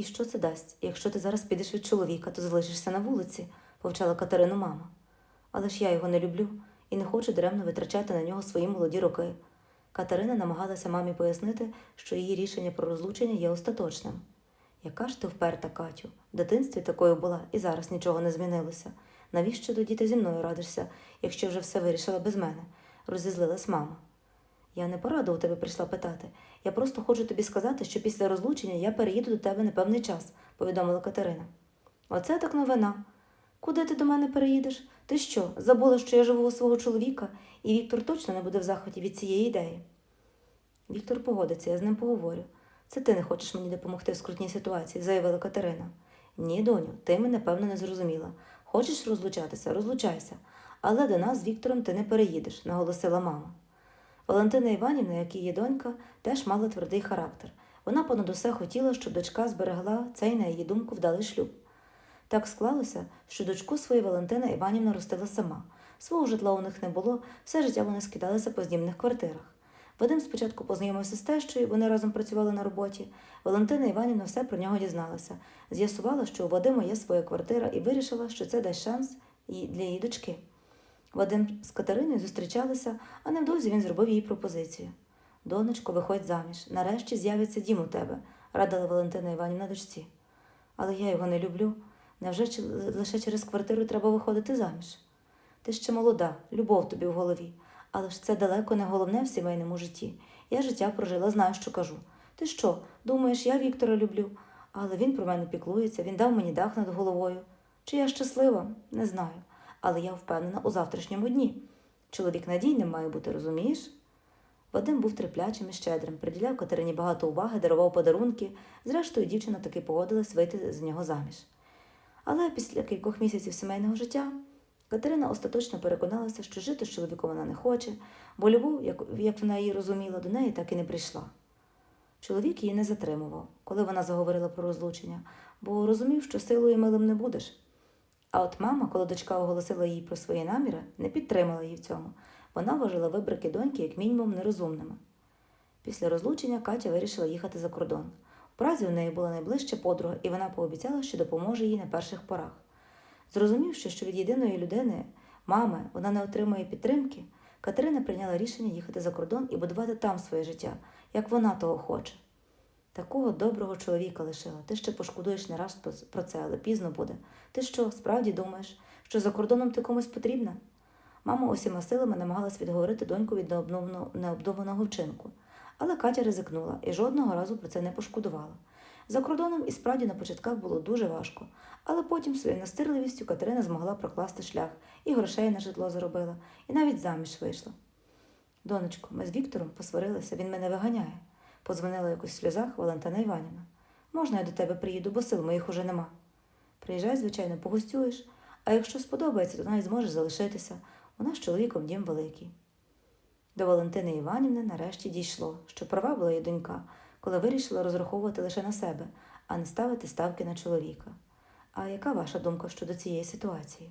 І що це дасть? Якщо ти зараз підеш від чоловіка, то залишишся на вулиці, повчала Катерину мама. Але ж я його не люблю і не хочу даремно витрачати на нього свої молоді роки. Катерина намагалася мамі пояснити, що її рішення про розлучення є остаточним. Яка ж ти вперта, Катю? В дитинстві такою була і зараз нічого не змінилося. Навіщо тоді ти зі мною радишся, якщо вже все вирішила без мене? розізлилась мама. Я не пораду у тебе прийшла питати. Я просто хочу тобі сказати, що після розлучення я переїду до тебе на певний час, повідомила Катерина. Оце так новина. Куди ти до мене переїдеш? Ти що, забула, що я живу у свого чоловіка, і Віктор точно не буде в захваті від цієї ідеї. Віктор погодиться, я з ним поговорю. Це ти не хочеш мені допомогти в скрутній ситуації, заявила Катерина. Ні, доню, ти мене певно не зрозуміла. Хочеш розлучатися, розлучайся. Але до нас з Віктором ти не переїдеш, наголосила мама. Валентина Іванівна, як її донька, теж мала твердий характер. Вона понад усе хотіла, щоб дочка зберегла цей, на її думку, вдалий шлюб. Так склалося, що дочку свою Валентина Іванівна ростила сама. Свого житла у них не було, все життя вони скидалися по знімних квартирах. Вадим спочатку познайомився з тещою, вони разом працювали на роботі. Валентина Іванівна все про нього дізналася. З'ясувала, що у Вадима є своя квартира, і вирішила, що це дасть шанс для її дочки. Вадим з Катериною зустрічалися, а невдовзі він зробив їй пропозицію. Донечко, виходь заміж, нарешті з'явиться дім у тебе, радила Валентина Іванівна дочці. Але я його не люблю. Невже лише через квартиру треба виходити заміж? Ти ще молода, любов тобі в голові. Але ж це далеко не головне в сімейному житті. Я життя прожила, знаю, що кажу. Ти що, думаєш, я Віктора люблю, але він про мене піклується, він дав мені дах над головою. Чи я щаслива? Не знаю. Але я впевнена у завтрашньому дні. Чоловік надійним має бути, розумієш? Вадим був терплячим і щедрим, приділяв Катерині багато уваги, дарував подарунки. Зрештою, дівчина таки погодилась вийти з нього заміж. Але після кількох місяців сімейного життя Катерина остаточно переконалася, що жити з чоловіком вона не хоче, бо любов, як, як вона її розуміла, до неї так і не прийшла. Чоловік її не затримував, коли вона заговорила про розлучення, бо розумів, що силою милим не будеш. А от мама, коли дочка оголосила їй про свої наміри, не підтримала її в цьому. Вона вважала вибрики доньки як мінімум нерозумними. Після розлучення Катя вирішила їхати за кордон. У Празі у неї була найближча подруга, і вона пообіцяла, що допоможе їй на перших порах. Зрозумівши, що від єдиної людини, мами, вона не отримує підтримки, Катерина прийняла рішення їхати за кордон і будувати там своє життя, як вона того хоче. Такого доброго чоловіка лишила. Ти ще пошкодуєш не раз про це, але пізно буде. Ти що, справді думаєш, що за кордоном ти комусь потрібна? Мама усіма силами намагалась відговорити доньку від необдуманого- вчинку. Але Катя ризикнула і жодного разу про це не пошкодувала. За кордоном і справді на початках було дуже важко, але потім своєю настирливістю Катерина змогла прокласти шлях, і грошей на житло заробила, і навіть заміж вийшла. Донечко, ми з Віктором посварилися, він мене виганяє, подзвонила якось в сльозах Валентина Іванівна. Можна я до тебе приїду, бо сил моїх уже нема. Приїжджай, звичайно, погостюєш, а якщо сподобається, то навіть зможеш залишитися. У нас з чоловіком дім великий. До Валентини Іванівни нарешті дійшло, що права була її донька, коли вирішила розраховувати лише на себе, а не ставити ставки на чоловіка. А яка ваша думка щодо цієї ситуації?